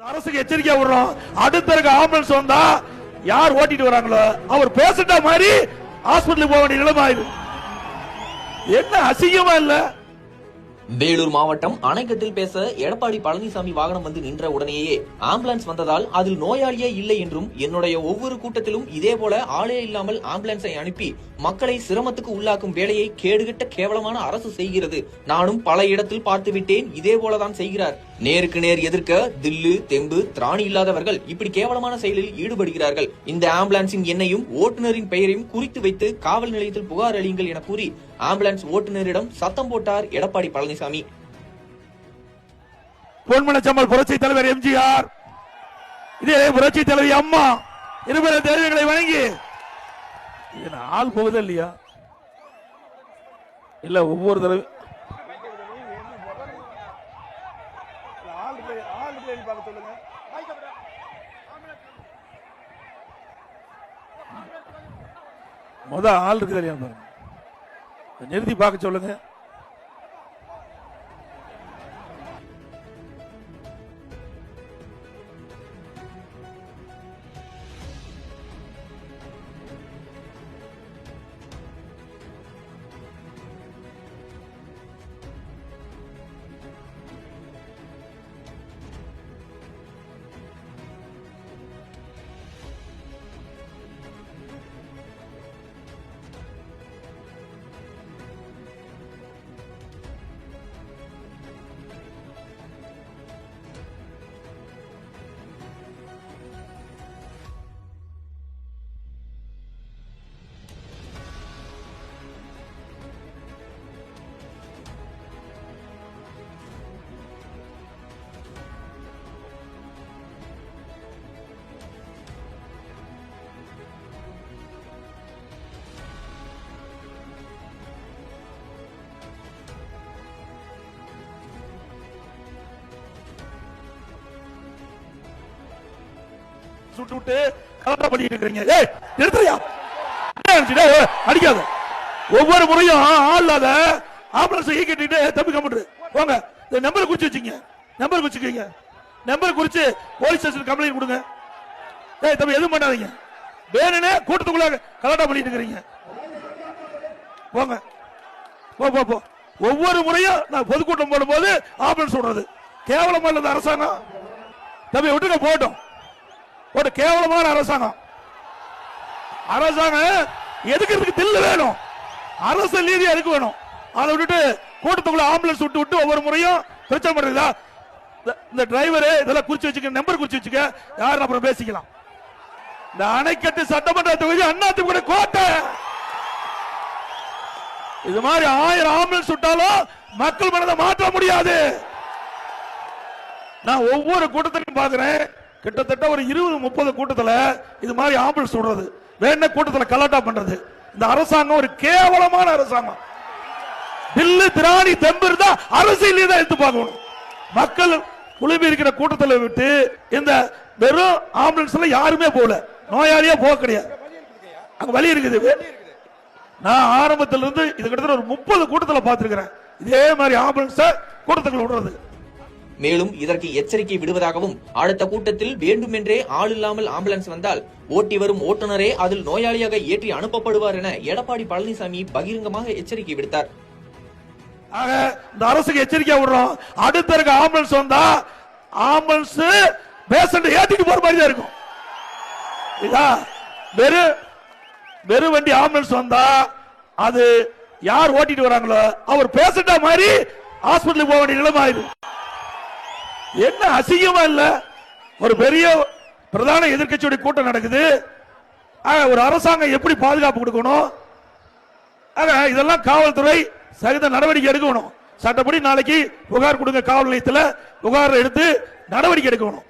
அரசுக்கு எச்சரிக்கையா விடுறோம். அடுத்த இருக்க ஆம்புலன்ஸ் வந்தா யார் ஓட்டிட்டு வராங்களோ அவர் பேசிட்ட மாதிரி ஹாஸ்பிட்டலுக்கு போக வேண்டிய நிலைமை ஆயிடும் என்ன அசிங்கமா இல்ல? வேலூர் மாவட்டம் அணைக்கட்டில் பேச எடப்பாடி பழனிசாமி வாகனம் வந்து நின்ற உடனேயே ஆம்புலன்ஸ் வந்ததால் அதில் நோயாளியே இல்லை என்றும் என்னுடைய ஒவ்வொரு கூட்டத்திலும் இதே போல ஆளே இல்லாமல் ஆம்புலன்ஸை அனுப்பி மக்களை சிரமத்துக்கு உள்ளாக்கும் வேலையை கேடுகட்ட கேவலமான அரசு செய்கிறது. நானும் பல இடத்தில் பார்த்து விட்டேன் இதே போலதான் செய்கிறார். நேருக்கு நேர் எதிர்க்க தில்லு தெம்பு திராணி இல்லாதவர்கள் இப்படி கேவலமான செயலில் ஈடுபடுகிறார்கள். இந்த ஆம்புலன்ஸின் எண்ணையும் ஓட்டுநரின் பெயரையும் குறித்து வைத்து காவல் நிலையத்தில் புகார் அளியுங்கள் என கூறி ஆம்புலன்ஸ் ஓட்டுநரிடம் சத்தம் போட்டார் எடப்பாடி பழனிசாமி. பொன்மனச்சம்மல் புரட்சி தலைவர் எம்ஜிஆர். இதே புரட்சி தலைவி அம்மா இருபது தேர்வுகளை வழங்கி. இது ஆள் போகுதா இல்லையா? இல்ல ஒவ்வொரு தடவை. முத ஆள் இருக்குது இல்லையா? பாருங்க நிறுத்தி பார்க்க சொல்லுங்க. சுட்டு விட்டு கலப்பா பண்ணிட்டு இருக்கிறீங்க ஏய் நிறுத்துறியா அடிக்காத. ஒவ்வொரு முறையும் ஆள் இல்லாத ஆம்புலன்ஸ் ஈ கட்டிட்டு தம்பி கம்ப்யூட்டர் போங்க. இந்த நம்பரை குறிச்சு வச்சுங்க நம்பர் குறிச்சுக்கீங்க நம்பர் குறிச்சு போலீஸ் ஸ்டேஷன் கம்ப்ளைண்ட் கொடுங்க. ஏய் தம்பி எதுவும் பண்ணாதீங்க. வேணும்னே கூட்டத்துக்குள்ள கலாட்டா பண்ணிட்டு இருக்கிறீங்க போங்க. போ போ போ. ஒவ்வொரு முறையும் நான் பொதுக்கூட்டம் போடும்போது ஆம்புலன்ஸ் விடுறது கேவலமா இல்ல அரசாங்கம். தம்பி விட்டுங்க போட்டோம் ஒரு கேவலமான அரசாங்கம். அரசாங்கம் எதுக்கிறதுக்கு தில்லு வேணும்? அரசு நீதி இருக்கு வேணும்? அதை விட்டுட்டு கூட்டத்துக்குள்ள ஆம்புலன்ஸ் விட்டு விட்டு ஒவ்வொரு முறையும் பிரச்சனை பண்றதா இந்த- இந்த டிரைவர் இதெல்லாம் குறிச்சு வச்சுக்க நம்பர் குறிச்சு வச்சுக்க யாரும் அப்புறம் பேசிக்கலாம். இந்த அணைக்கட்டு சட்டமன்ற தொகுதி அண்ணா கோட்டை. இது மாதிரி ஆயிரம் ஆம்புலன்ஸ் விட்டாலும் மக்கள் மனதை மாற்ற முடியாது. நான் ஒவ்வொரு கூட்டத்திலையும் பாக்குறேன் கிட்டத்தட்ட ஒரு இருபது முப்பது கூட்டத்தில் இது மாதிரி ஆம்புலன்ஸ் விடுறது. வேண கூட்டத்தில் கலாட்டா பண்றது. இந்த அரசாங்கம் ஒரு கேவலமான அரசாங்கம். பில்லு திராணி தெம்பு இருந்தா அரசியலே தான் எடுத்து பார்க்கணும். மக்கள் குழுமி இருக்கிற கூட்டத்தில் விட்டு இந்த வெறும் ஆம்புலன்ஸ்ல யாருமே போகல. நோயாளியே போக கிடையாது. அங்க வழி இருக்குது. நான் ஆரம்பத்திலிருந்து இது கிட்டத்தட்ட ஒரு முப்பது கூட்டத்தில் பார்த்துருக்கிறேன். இதே மாதிரி ஆம்புலன்ஸ் கூட்டத்துக்குள்ள விடுறது. மேலும் இதற்கு எச்சரிக்கை விடுவதாகவும் அடுத்த கூட்டத்தில் வேண்டுமென்றே ஆள் இல்லாமல் ஆம்புலன்ஸ் வந்தால் ஓட்டி வரும் ஓட்டுநரே அதில் நோயாளியாக ஏற்றி அனுப்பப்படுவார் என எடப்பாடி பழனிசாமி பகிரங்கமாக எச்சரிக்கை விடுத்தார். ஆக இந்த அரசுக்கு எச்சரிக்கையா விடுறோம். அடுத்த இருக்க ஆம்புலன்ஸ் வந்தா ஆம்புலன்ஸ் பேஷண்ட் ஏத்திட்டு போற மாதிரி தான் இருக்கும். இதா வெறு வெறு வண்டி ஆம்புலன்ஸ் வந்தா அது யார் ஓட்டிட்டு வராங்களோ அவர் பேஷண்டா மாதிரி ஹாஸ்பிட்டலுக்கு போக வேண்டிய நிலைமை என்ன அசிங்கமா இல்ல? ஒரு பெரிய பிரதான எதிர்க்கட்சியுடைய கூட்டம் நடக்குது. ஆக, ஒரு அரசாங்கம் எப்படி பாதுகாப்பு கொடுக்கணும்? ஆக, இதெல்லாம் காவல்துறை சகித நடவடிக்கை எடுக்கணும். சட்டப்படி நாளைக்கு புகார் கொடுங்க காவல் நிலையத்தில். புகார் எடுத்து நடவடிக்கை எடுக்கணும்.